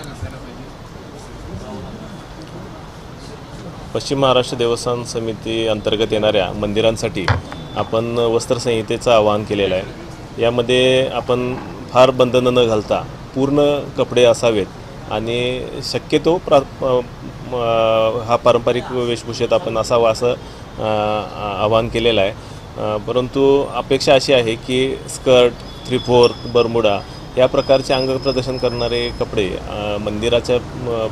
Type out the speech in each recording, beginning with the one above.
असायला पाहिजे पश्चिम महाराष्ट्र देवस्थान समिती अंतर्गत येणाऱ्या मंदिरांसाठी आपण वस्त्रसंहितेचं आवाहन केलेलं आहे. यामध्ये आपण फार बंधनं न घालता पूर्ण कपडे असावेत आणि शक्यतो प्रा हा पारंपरिक वेशभूषेत आपण असावा असं आवाहन केलेलं आहे. परंतु अपेक्षा अशी आहे की स्कर्ट थ्री फोर्थ बरमुडा या प्रकारचे अंग प्रदर्शन करणारे कपडे मंदिराच्या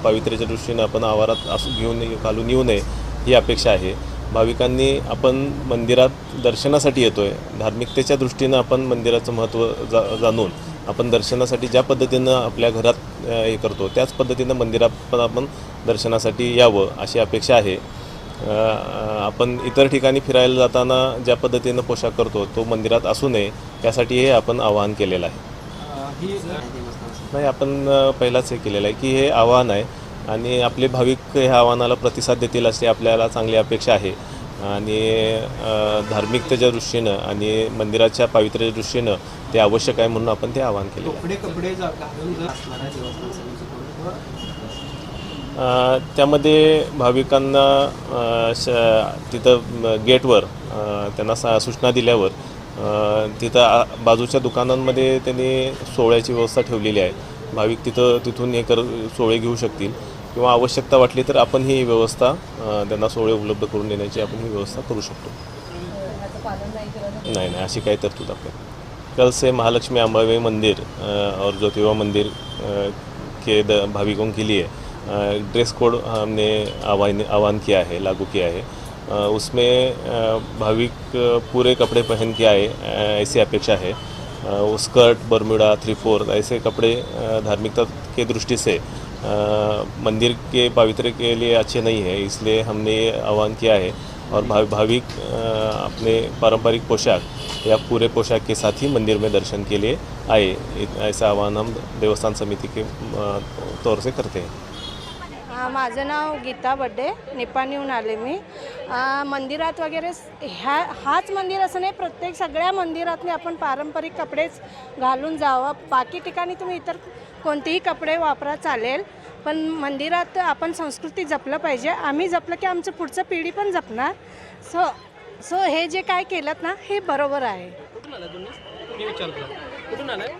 पावित्र्याच्या दृष्टीने आपण आवारात असू घेऊन घालून येऊ नये ही अपेक्षा आहे. भाविकांनी आपण मंदिरात दर्शनासाठी येतो आहे धार्मिकतेच्या दृष्टीनं आपण मंदिराचं महत्त्व जा जाणून आपण दर्शनासाठी ज्या पद्धतीनं आपल्या घरात हे करतो त्याच पद्धतीनं मंदिरात पण आपण दर्शनासाठी यावं अशी अपेक्षा आहे. आपण इतर ठिकाणी फिरायला जाताना ज्या पद्धतीनं पोशाख करतो तो मंदिरात असू नये यासाठी हे आपण आवाहन केलेलं आहे. नाही आपण पहिलाच हे केलेलं आहे की हे आव्हान आहे आणि आपले भाविक ह्या आव्हानाला प्रतिसाद देतील अशी आपल्याला चांगली अपेक्षा आहे. आणि धार्मिकतेच्या दृष्टीनं आणि मंदिराच्या पावित्र्याच्या दृष्टीनं ते आवश्यक आहे म्हणून आपण ते आवाहन केले त्यामध्ये भाविकांना श तिथं गेटवर त्यांना सा सूचना दिल्यावर तिथं आ- बाजूच्या दुकानांमध्ये त्यांनी सोहळ्याची व्यवस्था ठेवलेली आहे. भाविक तिथं तिथून हे कर सोहळे घेऊ शकतील. किंवा आवश्यकता वाटली तर आपण ही व्यवस्था त्यांना सोहळे उपलब्ध करून देण्याची आपण ही व्यवस्था करू शकतो. नाही नाही अशी काही तरतूद आपको कल से महालक्ष्मी अम्बावे मंदिर और ज्योतिबा मंदिर के द- भाविकों के लिए ड्रेस कोड हमने आह्वान आह्वान किया है लागू किया है उसमें भाविक पूरे कपड़े पहन के आए ऐसी अपेक्षा है। वो स्कर्ट बर्मुडा थ्री फोर्थ ऐसे कपड़े धार्मिकता के दृष्टि से मंदिर के पवित्र के लिए अच्छे नहीं है इसलिए हमने ये आह्वान किया है। और भाव भाविक अपने पारंपरिक पोशाक या पूरे पोशाक के साथ ही मंदिर में दर्शन के लिए आए। ऐसा आह्वान हम देवस्थान समिति के तौर से करते हैं। माझं नाव गीता बड्डे निपाणीहून आले मी. आ, मंदिरात वगैरे ह्या हाच मंदिर असं नाही प्रत्येक सगळ्या मंदिरातनी आपण पारंपरिक कपडेच घालून जावं. बाकी ठिकाणी तुम्ही इतर कोणतेही कपडे वापरा चालेल. पण मंदिरात आपण संस्कृती जपलं पाहिजे. आम्ही जपलं की आमचं पुढचं पिढी पण जपणार. सो सो हे जे काय केलं ना हे बरोबर आहे. कुठून आला तुम्ही? मी विचारतो कुठून आलाय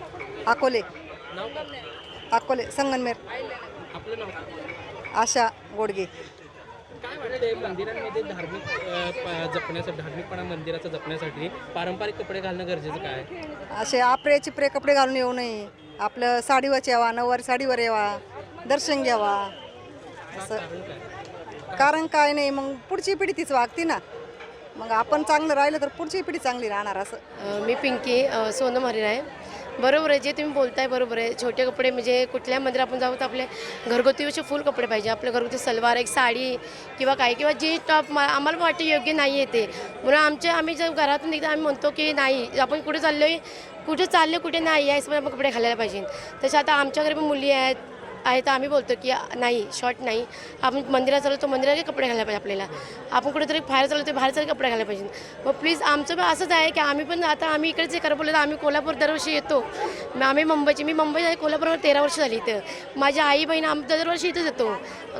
अकोले. अकोले संगनमेर. आपलं नाव? आशा गोडगे. काय वाटतंय मंदिरांमध्ये धार्मिक अ, प- जपण्यासाठी धार्मिकपणा मंदिराचा जपण्यासाठी पारंपरिक कपडे घालणं गरजेचं काय? आहे? असे आपरे चिपरे कपडे घालून येऊ नये. आपलं साडीवर यावा नऊवारी साडीवर यावा दर्शन घ्यावा. असं. कारण काय कारण काय नाही मग पुढची पिढी तीच वागते ना. मग आपण चांगलं राहिलं तर पुढची पिढी चांगली राहणार असं. अ, मी पिंकी अ, सोनम हरिण आहे बरोबर आहे जे तुम्ही बोलताय बरोबर आहे. छोटे कपडे म्हणजे कुठल्या मंदिरात आपण जाऊ तर आपले घरगुती असे फुल कपडे पाहिजे. आपल्या घरगुती सलवार एक साडी किंवा काय किंवा जे टॉप मा आम्हाला वाटते योग्य नाही आहे ते. म्हणून आमच्या आम्ही जर घरातून एकदा आम्ही म्हणतो की नाही आपण कुठे चाललो आहे कुठे चाललो कुठे नाही आहे आपण कपडे घालायला पाहिजे. तसे आता आमच्या घरी पण मुली आहेत आहे तर आम्ही बोलतो की नाही शॉर्ट नाही. आपण मंदिरात चाललो तर मंदिराचे कपडे घालायला पाहिजे आपल्याला. आपण कुठेतरी बाहेर चाललो तर बाहेरचे कपडे घालायला पाहिजे. मग प्लीज आमचं पण असंच आहे की आम्ही पण आता आम्ही इकडेच करा बोललो तर आम्ही कोल्हापूर दरवर्षी येतो. मग आम्ही मुंबईची मी मुंबई आहे कोल्हापूरवर तेरा वर्ष झाली इथं. माझ्या आई बहीण आम दरवर्षी इथंच येतो.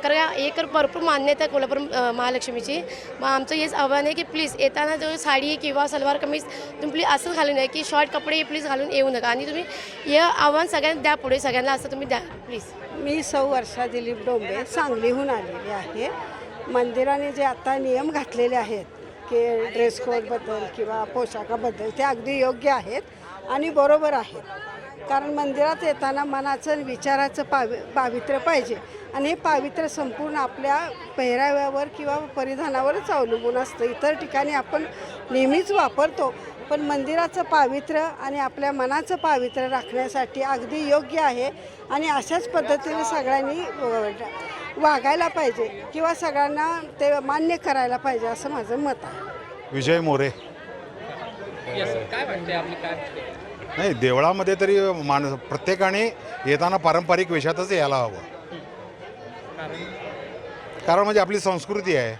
कारण एक भरपूर मान्यता आहे कोल्हापूर महालक्ष्मीची. मग आमचं हेच आव्हान आहे की प्लीज येताना जो साडी किंवा सलवार कमीज तुम्ही प्लीज असंच घालून नये की शॉर्ट कपडे प्लीज घालून येऊ नका. आणि तुम्ही हे आव्हान सगळ्यांना द्या पुढे सगळ्यांना असं तुम्ही द्या प्लीज मी सौ वर्षा दिलीप डोंबे सांगलीहून आलेली आहे. मंदिराने जे आता नियम घातलेले आहेत की ड्रेस कोडबद्दल किंवा पोशाखाबद्दल ते अगदी योग्य आहेत आणि बरोबर आहेत. कारण मंदिरात येताना मनाचं विचाराचं पावि पावित्र्य पाहिजे आणि हे पावित्र्य संपूर्ण आपल्या पेहराव्यावर किंवा परिधानावरच अवलंबून असतं. इतर ठिकाणी आपण नेहमीच वापरतो. पण मंदिराचं पावित्र्य आणि आपल्या मनाचं पावित्र्य राखण्यासाठी अगदी योग्य आहे आणि अशाच पद्धतीने सगळ्यांनी वागायला पाहिजे किंवा सगळ्यांना ते मान्य करायला पाहिजे असं माझं मत आहे. विजय मोरे. Yes, काय वाटतंय आपली काय नाही देवळामध्ये तरी माणूस प्रत्येकाने येताना पारंपरिक वेशातच यायला हवं. कारण? कारण म्हणजे आपली संस्कृती आहे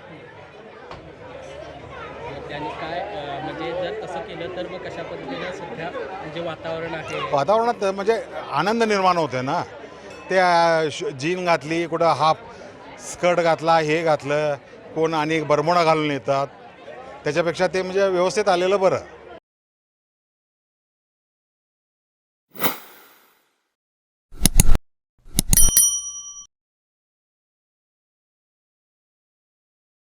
त्यांनी काय अ, म्हणजे जर तसं केलं तर मग कशा पद्धतीनं सध्या म्हणजे वातावरण आहे? वातावरणात म्हणजे आनंद निर्माण होते ना. ते श- जीन घातली कुठं हाफ स्कर्ट घातला हे घातलं कोण आणि बरमोडा घालून येतात. त्याच्यापेक्षा ते म्हणजे व्यवस्थित आलेलं बरं.